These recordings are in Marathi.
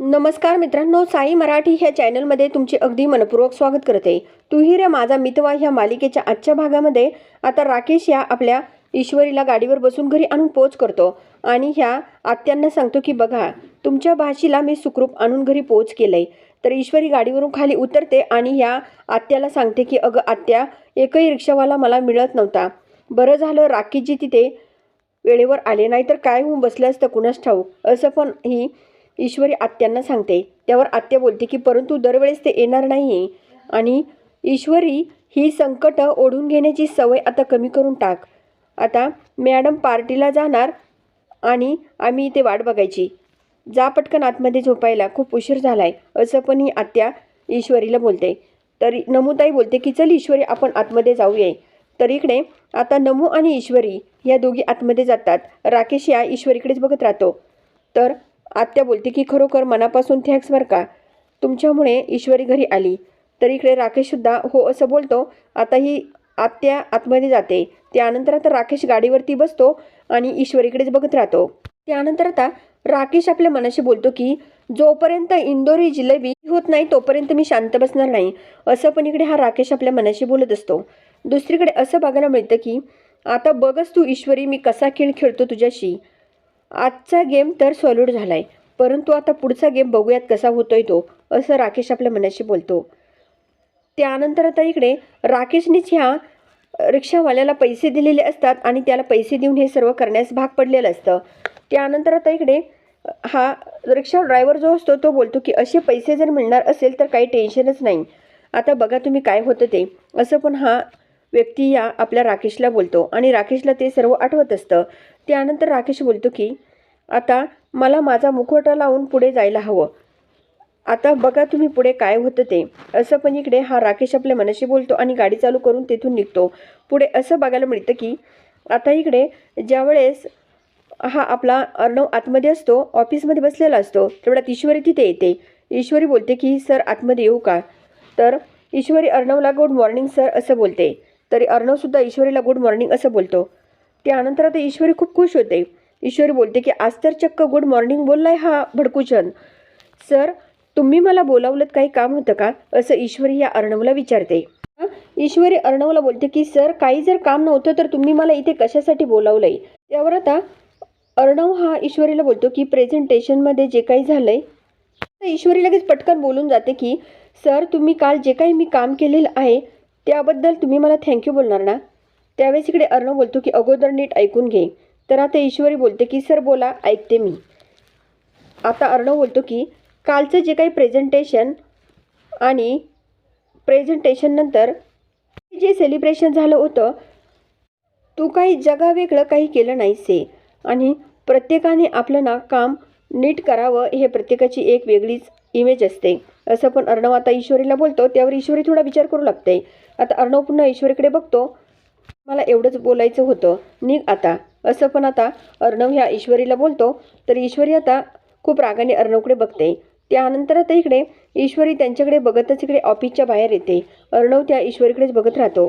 नमस्कार मित्रांनो साई मराठी ह्या चॅनलमध्ये तुमचे अगदी मनपूर्वक स्वागत करते. तुही रे माझा मितवा ह्या मालिकेच्या आजच्या भागामध्ये आता राकेश या आपल्या ईश्वरीला गाडीवर बसून घरी आणून पोच करतो आणि ह्या आत्यांना सांगतो की बघा तुमच्या भाषीला मी सुखरूप आणून घरी पोच केलंय. तर ईश्वरी गाडीवरून खाली उतरते आणि ह्या आत्याला सांगते की अगं आत्या एकही रिक्षावाला मला मिळत नव्हता. बरं झालं राकेशजी तिथे वेळेवर आले नाही तर काय होऊन बसलं असतं कुणास ठाऊक? असं पण ही ईश्वरी आत्यांना सांगते. त्यावर आत्या बोलते की परंतु दरवेळेस ते येणार नाही आणि ईश्वरी ही संकट ओढून घेण्याची सवय आता कमी करून टाक. आता मॅडम पार्टीला जाणार आणि आम्ही इथे वाट बघायची. जा पटकन आतमध्ये झोपायला खूप उशीर झालाय. असं पण ही आत्या ईश्वरीला बोलते. तरी नमुताई बोलते की चल ईश्वरी आपण आतमध्ये जाऊया तर इकडे आता नमू आणि ईश्वरी या दोघी आतमध्ये जातात. राकेश या ईश्वरीकडेच बघत राहतो. तर आत्या बोलते की खरोखर मनापासून थँक्स बरं का. तुमच्यामुळे ईश्वरी घरी आली. तर इकडे राकेशसुद्धा हो असं बोलतो. आता ही आत्या आतमध्ये जाते. त्यानंतर आता राकेश गाडीवरती बसतो आणि ईश्वरीकडेच बघत राहतो. त्यानंतर आता राकेश आपल्या मनाशी बोलतो की जोपर्यंत इंदोरी जिलेबी होत नाही तोपर्यंत मी शांत बसणार नाही. असं पण इकडे हा राकेश आपल्या मनाशी बोलत असतो. दुसरीकडे असं बघायला मिळतं की आता बघच तू ईश्वरी मी कसा खेळ खेळतो तुझ्याशी. आजचा गेम तर सॉल्यूट झालाय परंतु आता पुढचा गेम बघूयात कसा होतोय तो असं राकेश आपल्या मनाशी बोलतो. त्यानंतर आता इकडे राकेशनेच ह्या रिक्षावाल्याला पैसे दिलेले असतात आणि त्याला पैसे देऊन हे सर्व करण्यास भाग पडलेलं असतं. त्यानंतर आता इकडे हा रिक्षा ड्रायव्हर जो असतो तो बोलतो की असे पैसे जर मिळणार असेल तर काही टेन्शनच नाही. आता बघा तुम्ही काय होतं ते. असं पण हा व्यक्ती या आपल्या राकेशला बोलतो आणि राकेशला ते सर्व आठवत असतं. त्यानंतर राकेश बोलतो की आता मला माझा मुखवटा लावून पुढे जायला हवं. आता बघा तुम्ही पुढे काय होतं ते. असं पण इकडे हा राकेश आपल्या मनाशी बोलतो आणि गाडी चालू करून तिथून निघतो. पुढे असं बघायला मिळतं की आता इकडे ज्यावेळेस हा आपला अर्णव आतमध्ये असतो ऑफिसमध्ये बसलेला असतो तेवढ्यात ईश्वरी तिथे येते. ईश्वरी बोलते की सर आतमध्ये येऊ का? तर ईश्वरी अर्णवला गुड मॉर्निंग सर असं बोलते. तरी अर्णवसुद्धा ईश्वरीला गुड मॉर्निंग असं बोलतो. त्यानंतर आता ईश्वरी खूप खुश होते. ईश्वरी बोलते की आज तर चक्क गुड मॉर्निंग बोललाय हा भडकूचंद सर तुम्ही मला बोलावलं काही काम होतं का? असं ईश्वरी या अर्णवला विचारते. ईश्वरी अर्णवला बोलते की सर काही जर काम नव्हतं तर तुम्ही मला इथे कशासाठी बोलावलंय? त्यावर आता अर्णव हा ईश्वरीला बोलतो की प्रेझेंटेशनमध्ये जे काही झालंय. तर ईश्वरी लगेच पटकन बोलून जाते की सर तुम्ही काल जे काही मी काम केलेलं आहे त्याबद्दल तुम्ही मला थँक्यू बोलणार ना? त्यावेळेस इकडे अर्णव बोलतो की अगोदर नीट ऐकून घे. तर आता ईश्वरी बोलते की सर बोला ऐकते मी. आता अर्णव बोलतो की कालचं जे काही प्रेझेंटेशन आणि प्रेझेंटेशननंतर जे सेलिब्रेशन झालं होतं तू काही जगावेगळं काही केलं नाहीस आणि प्रत्येकाने आपलं ना काम नीट करावं हे प्रत्येकाची एक वेगळीच इमेज असते. असं पण अर्णव आता ईश्वरीला बोलतो. त्यावर ईश्वरी थोडा विचार करू लागते. आता अर्णव पुन्हा ईश्वरीकडे बघतो. मला एवढंच बोलायचं होतं. निघ आता. असं पण आता अर्णव ह्या ईश्वरीला बोलतो. तर ईश्वरी आता खूप रागाने अर्णवकडे बघते. त्यानंतर आता इकडे ईश्वरी त्यांच्याकडे बघतच इकडे ऑफिसच्या बाहेर येते. अर्णव त्या ईश्वरीकडेच बघत राहतो.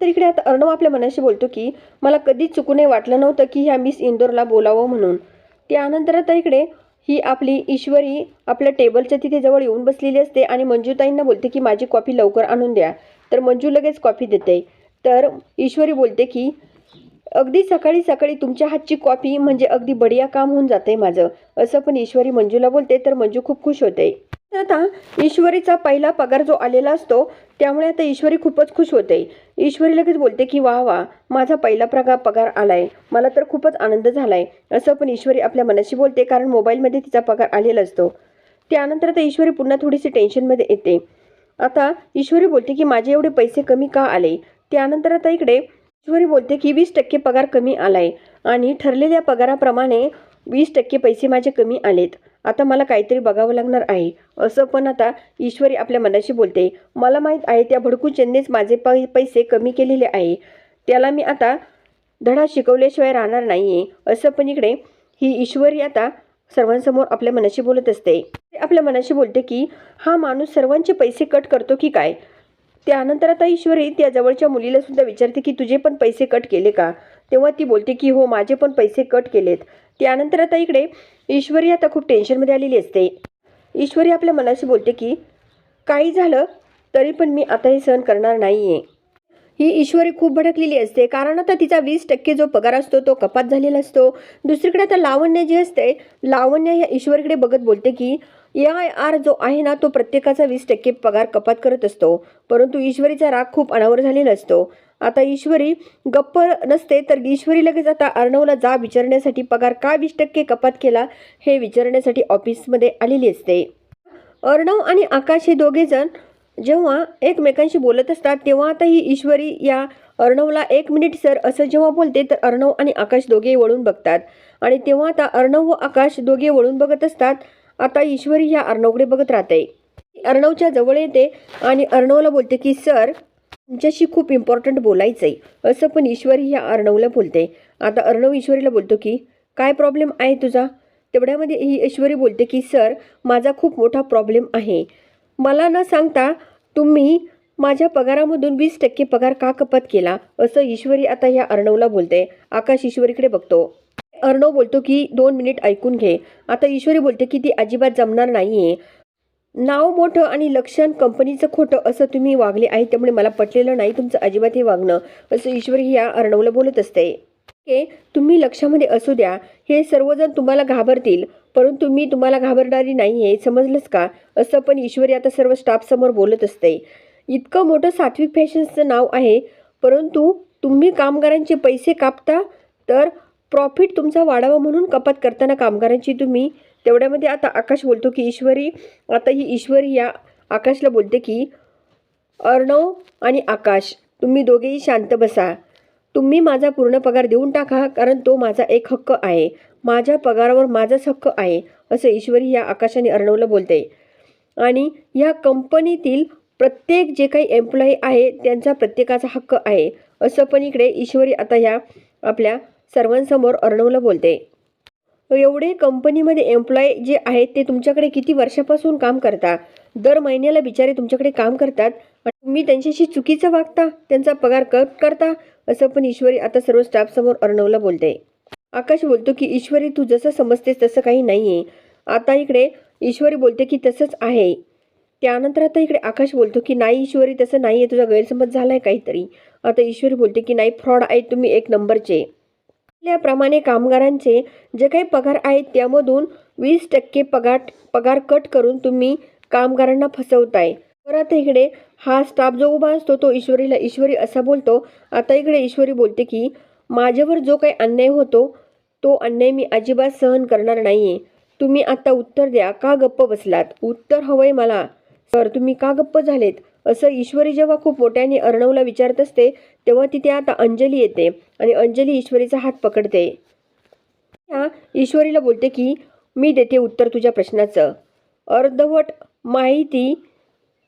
तर इकडे आता अर्णव आपल्या मनाशी बोलतो की मला कधीच चुकूनही वाटलं नव्हतं की ह्या मिस इंदोरला बोलावं म्हणून. त्यानंतर आता इकडे ही आपली ईश्वरी आपल्या टेबलच्या तिथे जवळ येऊन बसलेली असते आणि मंजूताईंना बोलते की माझी कॉफी लवकर आणून द्या. तर मंजू लगेच कॉफी देते. तर ईश्वरी बोलते की अगदी सकाळी सकाळी तुमच्या हातची कॉफी म्हणजे अगदी बढिया काम होऊन जाते माझं असं पण ईश्वरी मंजूला बोलते. तर मंजू खूप खुश होते. तर आता ईश्वरीचा पहिला पगार जो आलेला असतो त्यामुळे आता ईश्वरी खूपच खुश होते. ईश्वरी लगेच बोलते की वा वा माझा पहिला प्रगा पगार आलाय. मला तर खूपच आनंद झालाय असं पण ईश्वरी आपल्या मनाशी बोलते कारण मोबाईलमध्ये तिचा पगार आलेला असतो. त्यानंतर आता ईश्वरी पुन्हा थोडीशी टेन्शनमध्ये येते. आता ईश्वरी बोलते की माझे एवढे पैसे कमी का आले? त्यानंतर आता इकडे ईश्वरी बोलते की वीस टक्के पगार कमी आलाय आणि ठरलेल्या पगाराप्रमाणे वीस टक्के पैसे माझे कमी आलेत. आता मला काहीतरी बघावं लागणार आहे. असं पण आता ईश्वरी आपल्या मनाशी बोलते. मला माहीत आहे त्या भडकू चेन्नेच माझे प पैसे कमी केलेले आहे. त्याला मी आता धडा शिकवल्याशिवाय राहणार नाही आहे असं पण इकडे ही ईश्वरी आता सर्वांसमोर आपल्या मनाशी बोलत असते. आपल्या मनाशी बोलते की हा माणूस सर्वांचे पैसे कट करतो की काय? त्यानंतर आता ईश्वरी त्या जवळच्या मुलीला सुद्धा विचारते की तुझे पण पैसे कट केले का? तेव्हा ती बोलते की हो माझे पण पैसे कट केलेत. त्यानंतर आता इकडे ईश्वरी आता खूप टेन्शनमध्ये आलेली असते. ईश्वरी आपल्या मनाशी बोलते की काही झालं तरी पण मी आता हे सहन करणार नाही आहे ही ईश्वरी खूप भडकलेली असते. कारण आता तिचा वीस टक्के जो पगार असतो तो कपात झालेला असतो. दुसरीकडे आता लावण्य जे असते लावण्य या ईश्वरीकडे बघत बोलते की ए आय आर जो आहे ना तो प्रत्येकाचा वीस टक्के पगार कपात करत असतो. परंतु ईश्वरीचा राग खूप अनावर झालेला असतो. आता ईश्वरी गप्प नसते तर ईश्वरी लगेच आता अर्णवला जा विचारण्यासाठी पगार का वीस टक्के कपात केला हे विचारण्यासाठी ऑफिसमध्ये आलेली असते. अर्णव आणि आकाश हे दोघेजण जेव्हा एकमेकांशी बोलत असतात तेव्हा आता ही ईश्वरी या अर्णवला एक मिनिट सर असं जेव्हा बोलते तर अर्णव आणि आकाश दोघेही वळून बघतात. आणि तेव्हा आता अर्णव व आकाश दोघे वळून बघत असतात आता ईश्वरी ह्या अर्णवकडे बघत राहते. अर्णवच्या जवळ येते आणि अर्णवला बोलते की सर तुमच्याशी खूप इम्पॉर्टंट बोलायचं आहे असं पण ईश्वरी ह्या अर्णवला बोलते. आता अर्णव ईश्वरीला बोलतो की काय प्रॉब्लेम आहे तुझा? तेवढ्यामध्ये ही ईश्वरी बोलते की सर माझा खूप मोठा प्रॉब्लेम आहे. मला न सांगता तुम्ही माझ्या पगारामधून वीस टक्के पगार का कपात केला? असं ईश्वरी आता ह्या अर्णवला बोलते. आकाश ईश्वरीकडे बघतो. अर्णव बोलतो की दोन मिनिट ऐकून घे. आता ईश्वरी बोलते की ती अजिबात जमणार नाही आहे नाव मोठं आणि लक्षण कंपनीचं खोटं असं तुम्ही वागले आहे त्यामुळे मला पटलेलं नाही तुमचं अजिबात हे वागणं. असं ईश्वरी या अर्णवला बोलत असते. के तुम्ही लक्षामध्ये असू द्या. हे सर्वजण तुम्हाला घाबरतील परंतु मी तुम्हाला घाबरणारी नाही आहे समजलंच का? असं पण ईश्वरी आता सर्व स्टाफसमोर बोलत असते. इतकं मोठं सात्विक फॅशन्सचं नाव आहे परंतु तुम्ही कामगारांचे पैसे कापता तर प्रॉफिट तुमचा वाढावा म्हणून कपात करताना कामगारांची तुम्ही तेवढ्यामध्ये आता आकाश बोलतो की ईश्वरी आता ही ईश्वरी या आकाशला बोलते की अर्णव आणि आकाश तुम्ही दोघेही शांत बसा. तुम्ही माझा पूर्ण पगार देऊन टाका कारण तो माझा एक हक्क आहे. माझ्या पगारावर माझाच हक्क आहे असं ईश्वरी या आकाशाने अर्णवला बोलते. आणि या कंपनीतील प्रत्येक जे काही एम्प्लॉई आहे त्यांचा प्रत्येकाचा हक्क आहे असं पण इकडे ईश्वरी आता ह्या आपल्या सर्वांसमोर अर्णवला बोलते. एवढे कंपनीमध्ये एम्प्लॉय जे आहेत ते तुमच्याकडे किती वर्षापासून काम करता? दर महिन्याला बिचारे तुमच्याकडे काम करतात तुम्ही त्यांच्याशी चुकीचं वागता त्यांचा पगार कट करता असं पण ईश्वरी आता सर्व स्टाफसमोर अर्णवला बोलते. आकाश बोलतो की ईश्वरी तू जसं समजतेस तसं काही नाही आहे आता इकडे ईश्वरी बोलते की तसंच आहे. त्यानंतर आता इकडे आकाश बोलतो की नाही ईश्वरी तसं नाही आहे तुझा गैरसमज झाला आहे काहीतरी. आता ईश्वरी बोलते की नाही फ्रॉड आहे तुम्ही एक नंबरचे. आपल्याप्रमाणे कामगारांचे जे काही पगार आहेत त्यामधून वीस टक्के पगार पगार कट करून तुम्ही कामगारांना फसवताय. परत इकडे हा स्टाफ जो उभा असतो तो ईश्वरीला ईश्वरी असा बोलतो. आता इकडे ईश्वरी बोलते की माझ्यावर जो काही अन्याय होतो तो अन्याय मी अजिबात सहन करणार नाही आहे तुम्ही आता उत्तर द्या. का गप्प बसलात? उत्तर हवंय मला. सर तुम्ही का गप्प झालेत? असं ईश्वरी जेव्हा खूप मोठ्याने अर्णवला विचारत असते तेव्हा तिथे आता अंजली येते आणि अंजली ईश्वरीचा हात पकडते. त्या ईश्वरीला बोलते की मी देते उत्तर तुझ्या प्रश्नाचं. अर्धवट माहिती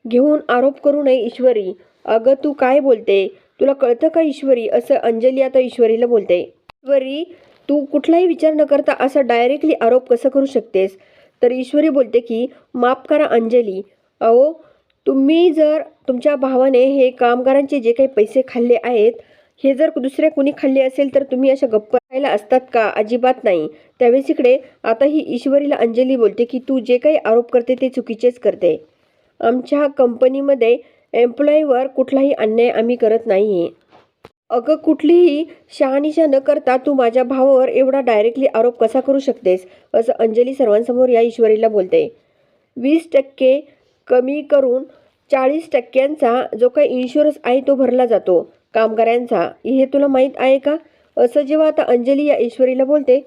घेऊन आरोप करू नये ईश्वरी. अगं तू काय बोलते? तुला कळतं का ईश्वरी? असं अंजली आता ईश्वरीला बोलते. ईश्वरी तू कुठलाही विचार न करता असा डायरेक्टली आरोप कसं करू शकतेस? तर ईश्वरी बोलते की माफ करा अंजली. अहो तुम्ही जर तुमच्या भावाने हे कामगारांचे जे काही पैसे खाल्ले आहेत हे जर दुसऱ्या कुणी खाल्ले असेल तर तुम्ही अशा गप्प राहायला असतात का? अजिबात नाही. त्यावेळेस इकडे आता ही ईश्वरीला अंजली बोलते की तू जे काही आरोप करते ते चुकीचेच करते. आमच्या कंपनीमध्ये एम्प्लॉईवर कुठलाही अन्याय आम्ही करत नाही आहे अगं कुठलीही शहानिशा न करता तू माझ्या भावावर एवढा डायरेक्टली आरोप कसा करू शकतेस? असं अंजली सर्वांसमोर या ईश्वरीला बोलते. वीस टक्के कमी करून चाळीस टक्क्यांचा जो काही इन्शुरन्स आहे तो भरला जातो. कामगारांचा. हे तुला माहीत आहे का? असं जेव्हा आता अंजली या ईश्वरीला बोलते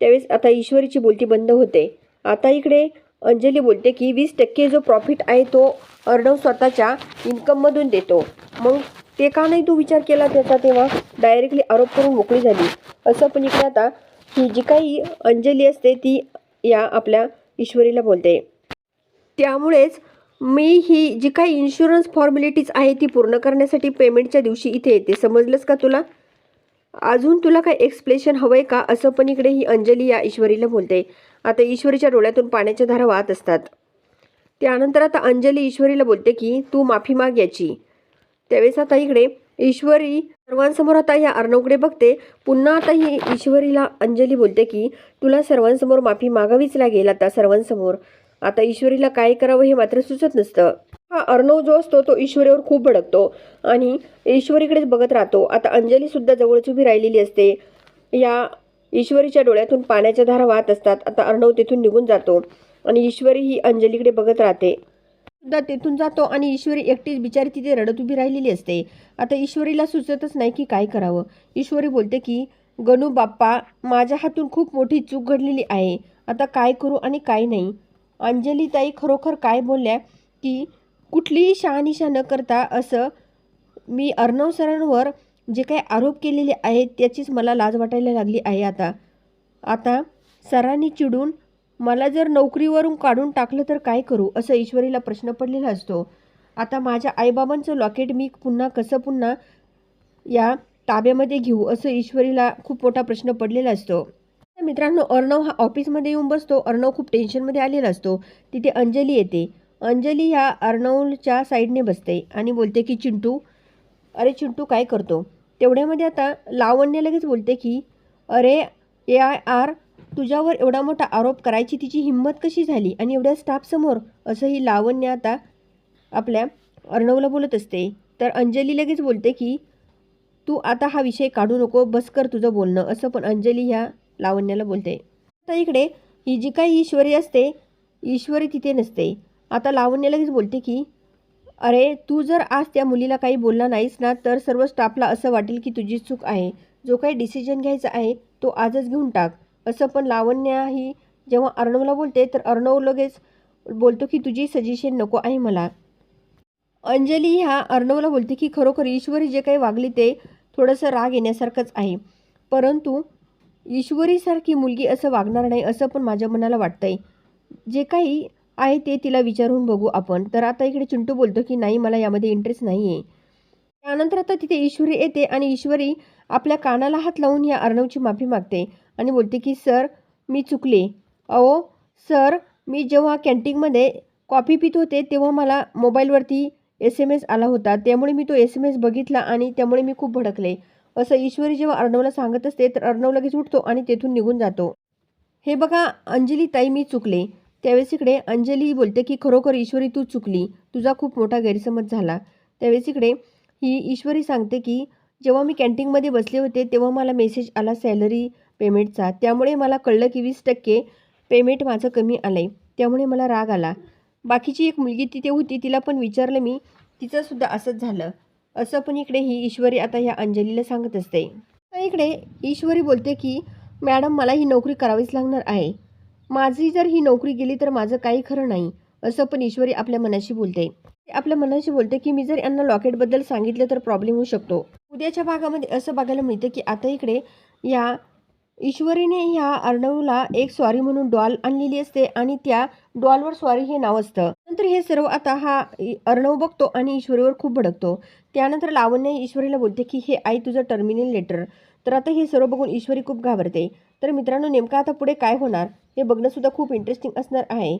त्यावेळेस आता ईश्वरीची बोलती बंद होते. आता इकडे अंजली बोलते की वीस टक्के जो प्रॉफिट आहे तो अर्णव स्वतःच्या इन्कममधून देतो. मग ते का नाही तू विचार केला त्याचा तेव्हा? डायरेक्टली आरोप करून मोकळी झाली. असं पण इकडे आता ही जी काही अंजली असते ती या आपल्या ईश्वरीला बोलते. त्यामुळेच मी ही जी काही इन्शुरन्स फॉर्मॅलिटीज आहे ती पूर्ण करण्यासाठी पेमेंटच्या दिवशी इथे येते. समजलंच का तुला? अजून तुला काय एक्सप्लेशन हवंय का? असं पण इकडे ही अंजली या ईश्वरीला बोलते. आता ईश्वरीच्या डोळ्यातून पाण्याच्या धारा वाहत असतात. त्यानंतर आता अंजली ईश्वरीला बोलते की तू माफी माग याची त्यावेळेस आता इकडे ईश्वरी सर्वांसमोर आता या अर्णवकडे बघते. पुन्हा आता ही ईश्वरीला अंजली बोलते की तुला सर्वांसमोर माफी मागावीच लागेल आता सर्वांसमोर. आता ईश्वरीला काय करावं हे मात्र सुचत नसतं. हा अर्णव जो असतो तो ईश्वरीवर खूप भडकतो आणि ईश्वरीकडेच बघत राहतो. आता अंजली सुद्धा जवळच उभी राहिलेली असते. या ईश्वरीच्या डोळ्यातून पाण्याच्या धारा वाहत असतात. आता अर्णव तिथून निघून जातो आणि ईश्वरी ही अंजलीकडे बघत राहते. सुद्धा तेथून जातो आणि ईश्वरी एकटीच बिचारी तिथे रडत उभी राहिलेली असते. आता ईश्वरीला सुचतच नाही की काय करावं. ईश्वरी बोलते की गणू बाप्पा माझ्या हातून खूप मोठी चूक घडलेली आहे. आता काय करू आणि काय नाही? अंजलीताई खरोखर काय बोलल्या की कुठलीही शहानिशा न करता असं मी अर्णव सरांवर जे काही आरोप केलेले आहेत त्याचीच मला लाज वाटायला लागली आहे आता. आता सरांनी चिडून मला जर नोकरीवरून काढून टाकलं तर काय करू असं ईश्वरीला प्रश्न पडलेला असतो. आता माझ्या आईबाबांचं लॉकेट मी पुन्हा कसं पुन्हा या ताब्यामध्ये घेऊ असं ईश्वरीला खूप मोठा प्रश्न पडलेला असतो. मित्रांनो अर्णव हा ऑफिसमध्ये येऊन बसतो. अर्णव खूप टेन्शनमध्ये आलेला असतो. तिथे अंजली येते. अंजली ह्या अर्णवच्या साईडने बसते आणि बोलते की चिंटू अरे चिंटू काय करतो? तेवढ्यामध्ये आता लावण्य लगेच बोलते की अरे ए आय आर तुझ्यावर एवढा मोठा आरोप करायची तिची हिंमत कशी झाली? आणि एवढ्या स्टाफसमोर असं ही लावण्य आता आपल्या अर्णवला बोलत असते. तर अंजली लगेच बोलते की तू आता हा विषय काढू नको. बस कर तुझं बोलणं. असं पण अंजली ह्या लावण्याला बोलते. आता इकडे ही जी काही ईश्वरी असते ईश्वरी तिथे नसते. आता लावण्य लगेच बोलते की अरे तू जर आज त्या मुलीला काही बोलला नाहीस ना तर सर्व स्टाफला असं वाटेल की तुझी चूक आहे. जो काही डिसिजन घ्यायचा आहे तो आजच घेऊन टाक. असं पण लावण्य ही जेव्हा अर्णवला बोलते तर अर्णव लगेच बोलतो की तुझी सजेशन नको आहे मला. अंजली ह्या अर्णवला बोलते की खरोखर ईश्वरी जे काही वागली ते थोडंसं राग येण्यासारखंच आहे. परंतु ईश्वरीसारखी मुलगी असं वागणार नाही असं पण माझ्या मनाला वाटतंय. जे काही आहे ते तिला विचारून बघू आपण. तर आता इकडे चिंटू बोलतो की नाही मला यामध्ये इंटरेस्ट नाही आहे त्यानंतर आता तिथे ईश्वरी येते आणि ईश्वरी आपल्या कानाला हात लावून या अर्णवची माफी मागते आणि बोलते की सर मी चुकले. अहो सर मी जेव्हा कॅन्टीनमध्ये कॉफी पित होते तेव्हा मला मोबाईलवरती एस एम एस आला होता. त्यामुळे मी तो एस एम एस बघितला आणि त्यामुळे मी खूप भडकले. असं ईश्वरी जेव्हा अर्णवला सांगत असते तर अर्णव लगेच उठतो आणि तेथून निघून जातो. हे बघा अंजली ताई मी चुकले. त्यावेळेस इकडे अंजली बोलते की खरोखर ईश्वरी तू चुकली. तुझा खूप मोठा गैरसमज झाला. त्यावेळेस इकडे ही ईश्वरी सांगते की जेव्हा मी कॅन्टीनमध्ये बसले होते तेव्हा मला मेसेज आला सॅलरी पेमेंटचा. त्यामुळे मला कळलं की वीस टक्के पेमेंट माझं कमी आलं आहे त्यामुळे मला राग आला. बाकीची एक मुलगी तिथे होती तिला पण विचारलं मी. तिचंसुद्धा असंच झालं. असं पण इकडे ही ईश्वरी आता ह्या अंजलीला सांगत असते. तर इकडे ईश्वरी बोलते की मॅडम मला ही नोकरी करावीच लागणार आहे. माझी जर ही नोकरी गेली तर माझं काही खरं नाही असं पण ईश्वरी आपल्या मनाशी बोलते. आपल्या मनाशी बोलते की मी जर यांना लॉकेटबद्दल सांगितलं तर प्रॉब्लेम होऊ शकतो. उद्याच्या भागामध्ये असं बघायला मिळतं की आता इकडे या ईश्वरीने ह्या अर्णवला एक स्वारी म्हणून डॉल आणलेली असते आणि त्या डॉलवर स्वारी हे नाव असतं. नंतर हे सर्व आता हा अर्णव बघतो आणि ईश्वरीवर खूप भडकतो. त्यानंतर लावण्य ईश्वरीला बोलते की हे आई तुझं टर्मिनल लेटर तर आता हे सर्व बघून ईश्वरी खूप घाबरते. तर मित्रांनो नेमकं आता पुढे काय होणार हे बघणंसुद्धा खूप इंटरेस्टिंग असणार आहे.